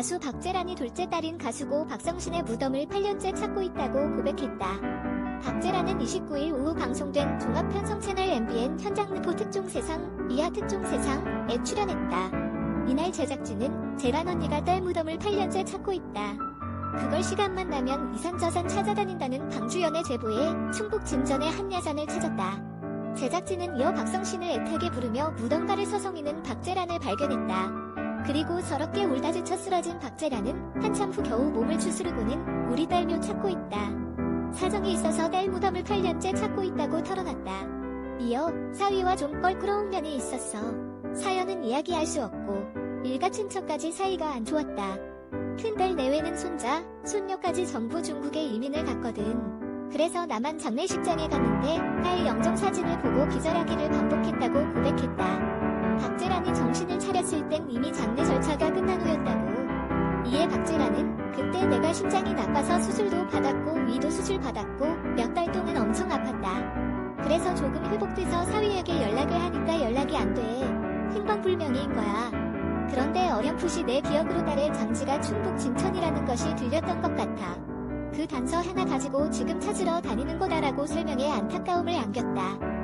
가수 박재란이 둘째 딸인 가수고 박성신의 무덤을 8년째 찾고 있다고 고백했다. 박재란은 29일 오후 방송된 종합편성 채널 MBN 현장르포 특종 세상, 이하 특종 세상에 출연했다. 이날 제작진은 재란 언니가 딸 무덤을 8년째 찾고 있다. 그걸 시간만 나면 이산저산 찾아다닌다는 방주연의 제보에 충북 진전의 한 야산을 찾았다. 제작진은 이어 박성신을 애타게 부르며 무덤가를 서성이는 박재란을 발견했다. 그리고 서럽게 울다 지쳐 쓰러진 박재란은 한참 후 겨우 몸을 추스르고는 우리 딸 묘 찾고 있다. 사정이 있어서 딸 무덤을 8년째 찾고 있다고 털어놨다. 이어 사위와 좀 껄끄러운 면이 있었어. 사연은 이야기할 수 없고 일가 친척까지 사이가 안 좋았다. 큰딸 내외는 손자, 손녀까지 전부 중국에 이민을 갔거든. 그래서 나만 장례식장에 갔는데 딸 영정 사진을 보고 기절하기를 반복했다고 고백했다. 박재란이 정신을 차렸을 땐 이미 장 내가 심장이 나빠서 수술도 받았고 위도 수술 받았고 몇 달 동안 엄청 아팠다. 그래서 조금 회복돼서 사위에게 연락을 하니까 연락이 안 돼. 행방불명인 거야. 그런데 어렴풋이 내 기억으로 딸의 장지가 충북 진천이라는 것이 들렸던 것 같아. 그 단서 하나 가지고 지금 찾으러 다니는 거다라고 설명해 안타까움을 안겼다.